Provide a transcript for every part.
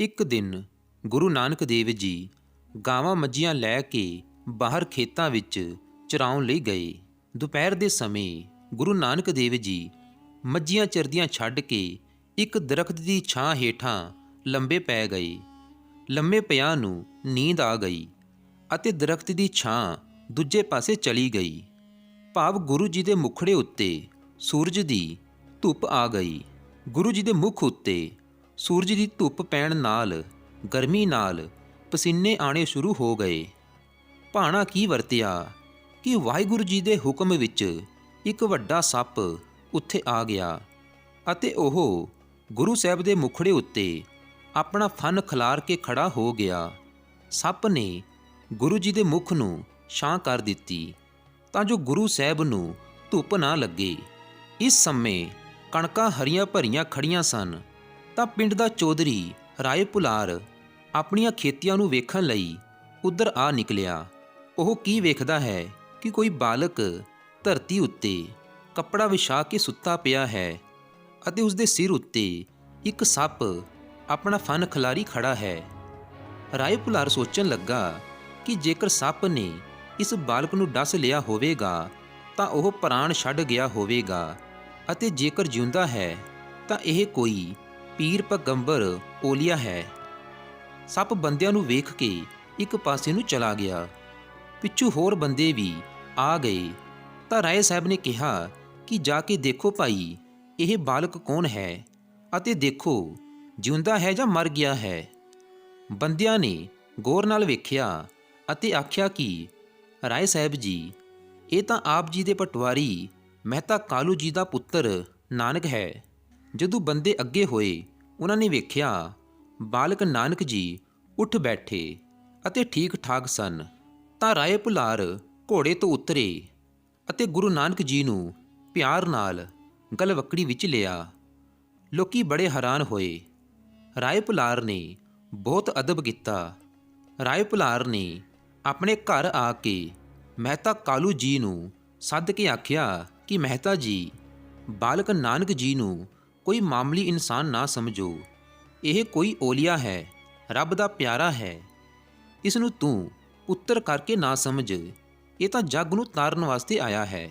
ਇੱਕ ਦਿਨ ਗੁਰੂ ਨਾਨਕ ਦੇਵ ਜੀ ਗਾਵਾਂ ਮੱਝੀਆਂ ਲੈ ਕੇ ਬਾਹਰ ਖੇਤਾਂ ਵਿੱਚ ਚਰਾਉਣ ਲਈ ਗਏ। ਦੁਪਹਿਰ ਦੇ ਸਮੇਂ ਗੁਰੂ ਨਾਨਕ ਦੇਵ ਜੀ ਮੱਝੀਆਂ ਚਰਦੀਆਂ ਛੱਡ ਕੇ ਇੱਕ ਦਰਖਤ ਦੀ ਛਾਂ ਹੇਠਾਂ ਲੰਬੇ ਪੈ ਗਏ। ਲੰਮੇ ਪਿਆਂ ਨੂੰ ਨੀਂਦ ਆ ਗਈ ਅਤੇ ਦਰਖਤ ਦੀ ਛਾਂ ਦੂਜੇ ਪਾਸੇ ਚਲੀ ਗਈ। ਭਾਵ ਗੁਰੂ ਜੀ ਦੇ ਮੁਖੜੇ ਉੱਤੇ ਸੂਰਜ ਦੀ ਧੁੱਪ ਆ ਗਈ। ਗੁਰੂ ਜੀ ਦੇ ਮੁਖ ਉੱਤੇ ਸੂਰਜ ਦੀ ਧੁੱਪ ਪੈਣ ਨਾਲ, ਗਰਮੀ ਨਾਲ ਪਸੀਨੇ ਆਣੇ ਸ਼ੁਰੂ ਹੋ ਗਏ। ਭਾਣਾ ਕੀ ਵਰਤਿਆ? ਕਿ ਵਾਹਿਗੁਰੂ ਜੀ ਦੇ ਹੁਕਮ ਵਿੱਚ ਇੱਕ ਵੱਡਾ ਸੱਪ ਉੱਥੇ ਆ ਗਿਆ ਅਤੇ ਉਹ ਗੁਰੂ ਸਾਹਿਬ ਦੇ ਮੁਖੜੇ ਉੱਤੇ ਆਪਣਾ ਫਨ ਖਿਲਾਰ ਕੇ ਖੜਾ ਹੋ ਗਿਆ। ਸੱਪ ਨੇ ਗੁਰੂ ਜੀ ਦੇ ਮੁਖ ਨੂੰ ਛਾਂ ਕਰ ਦਿੱਤੀ ਤਾਂ ਜੋ ਗੁਰੂ ਸਾਹਿਬ ਨੂੰ ਧੁੱਪ ਨਾ ਲੱਗੇ। ਇਸ ਸਮੇਂ ਕਣਕਾਂ ਹਰੀਆਂ ਭਰੀਆਂ ਖੜੀਆਂ ਸਨ ਤਾਂ ਪਿੰਡ ਦਾ ਚੌਧਰੀ ਰਾਏ ਪੁਲਾਰ ਆਪਣੀਆਂ ਖੇਤੀਆਂ ਨੂੰ ਵੇਖਣ ਲਈ ਉਧਰ ਆ ਨਿਕਲਿਆ। ਉਹ ਕੀ ਵੇਖਦਾ ਹੈ ਕਿ ਕੋਈ ਬਾਲਕ ਧਰਤੀ ਉੱਤੇ ਕੱਪੜਾ ਵਿਛਾ ਕੇ ਸੁੱਤਾ ਪਿਆ ਹੈ ਅਤੇ ਉਸ ਦੇ ਸਿਰ ਉੱਤੇ ਇੱਕ ਸੱਪ ਆਪਣਾ ਫਨ ਖਿਲਾਰੀ ਖੜਾ ਹੈ। ਰਾਏ ਪੁਲਾਰ ਸੋਚਣ ਲੱਗਾ ਕਿ ਜੇਕਰ ਸੱਪ ਨੇ ਇਸ ਬਾਲਕ ਨੂੰ ਡਸ ਲਿਆ ਹੋਵੇਗਾ ਤਾਂ ਉਹ ਪ੍ਰਾਣ ਛੱਡ ਗਿਆ ਹੋਵੇਗਾ ਅਤੇ ਜੇਕਰ ਜਿਉਂਦਾ ਹੈ ਤਾਂ ਇਹ ਕੋਈ ਪੀਰ ਪਗੰਬਰ ਓਲੀਆ ਹੈ। ਸੱਪ ਬੰਦਿਆਂ ਨੂੰ ਵੇਖ ਕੇ ਇੱਕ ਪਾਸੇ ਨੂੰ ਚਲਾ ਗਿਆ। ਪਿੱਛੂ ਹੋਰ ਬੰਦੇ ਵੀ ਆ ਗਏ। ਤਾਂ ਰਾਏ ਸਾਹਿਬ ਨੇ ਕਿਹਾ ਕਿ ਜਾ ਕੇ ਦੇਖੋ ਭਾਈ, ਇਹ ਬਾਲਕ ਕੌਣ ਹੈ? ਅਤੇ ਦੇਖੋ, ਜਿਉਂਦਾ ਹੈ ਜਾਂ ਮਰ ਗਿਆ ਹੈ? ਬੰਦਿਆਂ ਨੇ ਗੌਰ ਨਾਲ ਵੇਖਿਆ ਅਤੇ ਆਖਿਆ ਕਿ ਰਾਏ ਸਾਹਿਬ ਜੀ, ਇਹ ਤਾਂ ਆਪ ਜੀ ਦੇ ਪਟਵਾਰੀ ਮਹਿਤਾ ਕਾਲੂ ਜੀ ਦਾ ਪੁੱਤਰ ਨਾਨਕ ਹੈ। ਜਦੋਂ ਬੰਦੇ ਅੱਗੇ ਹੋਏ, ਉਹਨਾਂ ਨੇ ਵੇਖਿਆ, ਬਾਲਕ ਨਾਨਕ ਜੀ ਉੱਠ ਬੈਠੇ ਅਤੇ ਠੀਕ ਠਾਕ ਸਨ। ਤਾਂ ਰਾਏ ਭੁਲਾਰ ਘੋੜੇ ਤੋਂ ਉਤਰੇ ਅਤੇ ਗੁਰੂ ਨਾਨਕ ਜੀ ਨੂੰ ਪਿਆਰ ਨਾਲ ਗਲਵੱਕੜੀ ਵਿੱਚ ਲਿਆ। ਲੋਕੀ ਬੜੇ ਹੈਰਾਨ ਹੋਏ। ਰਾਏ ਭੁਲਾਰ ਨੇ ਬਹੁਤ ਅਦਬ ਕੀਤਾ। ਰਾਏ ਭੁਲਾਰ ਨੇ ਆਪਣੇ ਘਰ ਆ ਕੇ ਮਹਿਤਾ ਕਾਲੂ ਜੀ ਨੂੰ ਸੱਦ ਕੇ ਆਖਿਆ ਕਿ ਮਹਿਤਾ ਜੀ, ਬਾਲਕ ਨਾਨਕ ਜੀ ਨੂੰ ਕੋਈ ਮਾਮੂਲੀ ਇਨਸਾਨ ਨਾ ਸਮਝੋ। ਇਹ ਕੋਈ ਓਲੀਆ ਹੈ, ਰੱਬ ਦਾ ਪਿਆਰਾ ਹੈ। ਇਸ ਨੂੰ ਤੂੰ ਪੁੱਤਰ ਕਰਕੇ ਨਾ ਸਮਝ। ਇਹ ਤਾਂ ਜੱਗ ਨੂੰ ਤਾਰਨ ਵਾਸਤੇ ਆਇਆ ਹੈ।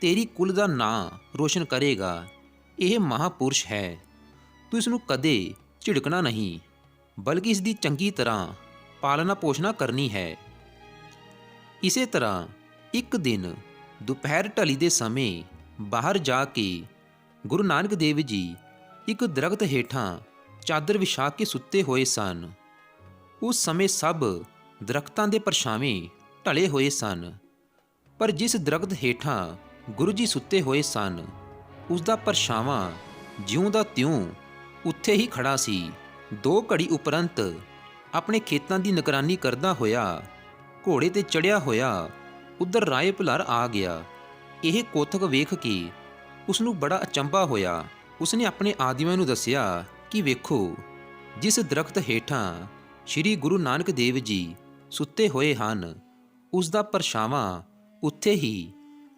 ਤੇਰੀ ਕੁਲ ਦਾ ਨਾਂ ਰੋਸ਼ਨ ਕਰੇਗਾ। ਇਹ ਮਹਾਪੁਰਸ਼ ਹੈ। ਤੂੰ ਇਸ ਨੂੰ ਕਦੇ ਝਿੜਕਣਾ ਨਹੀਂ, ਬਲਕਿ ਇਸ ਦੀ ਚੰਗੀ ਤਰ੍ਹਾਂ ਪਾਲਣਾ ਪੋਸ਼ਣਾ ਕਰਨੀ ਹੈ। ਇਸੇ ਤਰ੍ਹਾਂ ਇੱਕ ਦਿਨ ਦੁਪਹਿਰ ਢਲੀ ਦੇ ਸਮੇਂ ਬਾਹਰ ਜਾ ਕੇ ਗੁਰੂ ਨਾਨਕ ਦੇਵ ਜੀ ਇੱਕ ਦਰਖਤ ਹੇਠਾਂ ਚਾਦਰ ਵਿਛਾ ਕੇ ਸੁੱਤੇ ਹੋਏ ਸਨ। ਉਸ ਸਮੇਂ ਸਭ ਦਰਖਤਾਂ ਦੇ ਪਰਛਾਵੇਂ ਢਲੇ ਹੋਏ ਸਨ। ਪਰ ਜਿਸ ਦਰਖਤ ਹੇਠਾਂ ਗੁਰੂ ਜੀ ਸੁੱਤੇ ਹੋਏ ਸਨ ਉਸ ਦਾ ਪਰਛਾਵਾਂ ਜਿਉਂ ਦਾ ਤਿਉਂ ਉੱਥੇ ਹੀ ਖੜਾ ਸੀ। ਦੋ ਘੜੀ ਉਪਰੰਤ ਆਪਣੇ ਖੇਤਾਂ ਦੀ ਨਿਗਰਾਨੀ ਕਰਦਾ ਹੋਇਆ, ਘੋੜੇ ਤੇ ਚੜਿਆ ਹੋਇਆ, ਉਧਰ ਰਾਏ ਭੁਲਾਰ ਆ ਗਿਆ। ਇਹ ਕੋਥਕ ਵੇਖ ਕੇ ਉਸ ਨੂੰ ਬੜਾ ਅਚੰਭਾ ਹੋਇਆ। ਉਸਨੇ ਆਪਣੇ ਆਦਮੀਆਂ ਨੂੰ ਦੱਸਿਆ ਕਿ ਵੇਖੋ, ਜਿਸ ਦਰਖਤ ਹੇਠਾਂ ਸ੍ਰੀ ਗੁਰੂ ਨਾਨਕ ਦੇਵ ਜੀ ਸੁੱਤੇ ਹੋਏ ਹਨ ਉਸ ਦਾ ਪਰਛਾਵਾਂ ਉੱਥੇ ਹੀ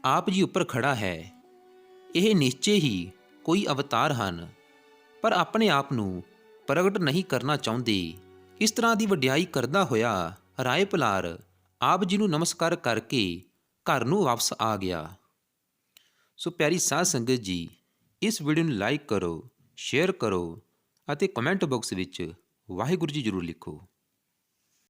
ਆਪ ਜੀ ਉੱਪਰ ਖੜਾ ਹੈ। ਇਹ ਨਿਸ਼ਚੇ ਹੀ ਕੋਈ ਅਵਤਾਰ ਹਨ, ਪਰ ਆਪਣੇ ਆਪ ਨੂੰ ਪ੍ਰਗਟ ਨਹੀਂ ਕਰਨਾ ਚਾਹੁੰਦੇ। ਇਸ ਤਰ੍ਹਾਂ ਦੀ ਵਡਿਆਈ ਕਰਦਾ ਹੋਇਆ ਰਾਏ ਪਲਾਰ ਆਪ ਜੀ ਨੂੰ ਨਮਸਕਾਰ ਕਰਕੇ ਘਰ ਨੂੰ ਵਾਪਸ ਆ ਗਿਆ। ਸੋ ਪਿਆਰੀ ਸਾਧ ਸੰਗਤ ਜੀ, ਇਸ ਵੀਡੀਓ ਨੂੰ ਲਾਈਕ ਕਰੋ ਸ਼ੇਅਰ ਕਰੋ ਅਤੇ ਕਮੈਂਟ ਬਾਕਸ ਵਿੱਚ ਵਾਹਿਗੁਰੂ ਜੀ ਜ਼ਰੂਰ ਲਿਖੋ।